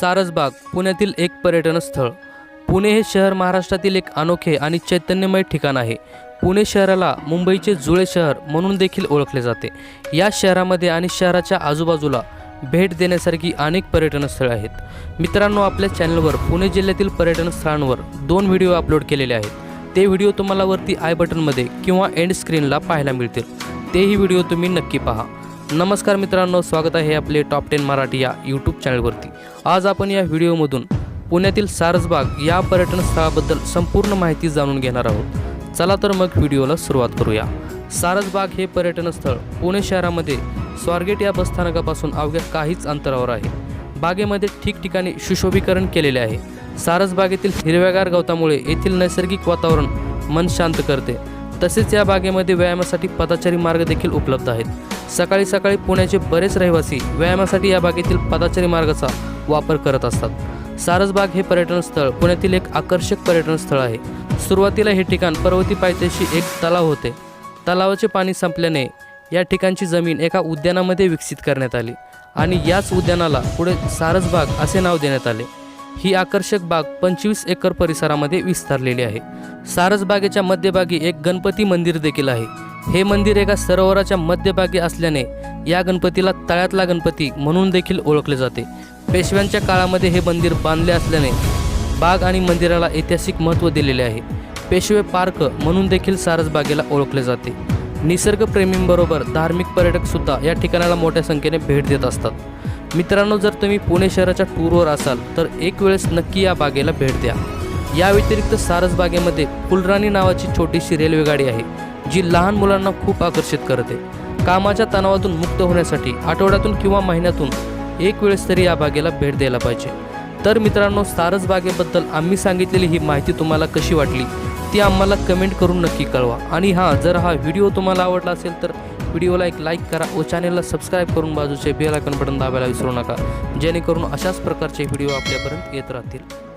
सारसबाग पुण्यातील एक पर्यटन स्थळ पुणे हे शहर महाराष्ट्रातील एक अनोखे आणि चैतन्यमय ठिकाण आहे. पुणे शहराला मुंबईचे जुळे शहर म्हणून देखील ओळखले जाते. या शहरामध्ये आणि शहराच्या आजूबाजूला भेट देण्यासारखी अनेक पर्यटन स्थळे आहेत. मित्रांनो आपल्या चॅनलवर पुणे जिल्ह्यातील पर्यटन स्थळांवर दोन व्हिडिओ अपलोड केलेले आहेत. ते व्हिडिओ तुम्हाला वरती आय बटनमध्ये किंवा एंड स्क्रीनला पाहायला मिळतील. तेही व्हिडिओ तुम्ही नक्की पहा. नमस्कार मित्रांनो स्वागत आहे आपले टॉप टेन मराठी या यूट्यूब चॅनलवरती आज आपण या व्हिडिओमधून पुण्यातील सारसबाग या पर्यटन स्थळाबद्दल संपूर्ण माहिती जाणून घेणार आहोत. चला तर मग व्हिडिओला सुरुवात करूया. सारसबाग हे पर्यटन स्थळ पुणे शहरामध्ये स्वारगेट या बसस्थानकापासून अवघ्या काहीच अंतरावर आहे. बागेमध्ये ठिकठिकाणी सुशोभीकरण केलेले आहे. सारसबागेतील हिरव्यागार गवतामुळे येथील नैसर्गिक वातावरण मन शांत करते. तसेच या बागेमध्ये व्यायामासाठी पदाचारी मार्ग देखील उपलब्ध आहेत. सकाळी सकाळी पुण्याचे बरेच रहिवासी व्यायामासाठी या बागेतील पदाचारी मार्गाचा वापर करत असतात. सारसबाग हे पर्यटन स्थळ पुण्यातील एक आकर्षक पर्यटन स्थळ आहे. सुरुवातीला हे ठिकाण पर्वती पायथ्याशी एक तलाव होते. तलावाचे पाणी संपल्याने या ठिकाणची जमीन एका उद्यानामध्ये विकसित करण्यात आली आणि याच उद्यानाला पुढे सारसबाग असे नाव देण्यात आले. ही आकर्षक बाग पंचवीस एकर परिसरामध्ये विस्तारलेली आहे. सारसबागेच्या मध्यभागी एक गणपती मंदिर देखील आहे. हे मंदिर एका सरोवराच्या मध्यभागी असल्याने या गणपतीला तळ्यातला गणपती म्हणून देखील ओळखले जाते. पेशव्यांच्या काळामध्ये हे मंदिर बांधले असल्याने बाग आणि मंदिराला ऐतिहासिक महत्त्व दिलेले आहे. पेशवे पार्क म्हणून देखील सारसबागेला ओळखले जाते. निसर्गप्रेमींबरोबर धार्मिक पर्यटकसुद्धा या ठिकाणाला मोठ्या संख्येने भेट देत असतात. मित्रांनो जर तुम्ही पुणे शहराच्या टूरवर असाल तर एक वेळेस नक्की या बागेला भेट द्या. या व्यतिरिक्त सारसबागेमध्ये फुलराणी नावाची छोटीशी रेल्वेगाडी आहे जी लहान मुलांना खूप आकर्षित करते. कामाच्या तणावातून मुक्त होण्यासाठी आठवड्यातून किंवा महिन्यातून एक वेळेस तरी या बागेला भेट द्यायला पाहिजे. तर मित्रांनो सारस बागेबद्दल आम्ही सांगितलेली ही माहिती तुम्हाला कशी वाटली ती आम्हाला कमेंट करून नक्की कळवा. आणि हां जर हा व्हिडिओ तुम्हाला आवडला असेल तर व्हिडिओला एक लाईक करा व चॅनलला सबस्क्राईब करून बाजूचे बेल आयकॉन बटन दाबायला विसरू नका. जेणेकरून अशाच प्रकारचे व्हिडिओ आपल्यापर्यंत येत राहतील.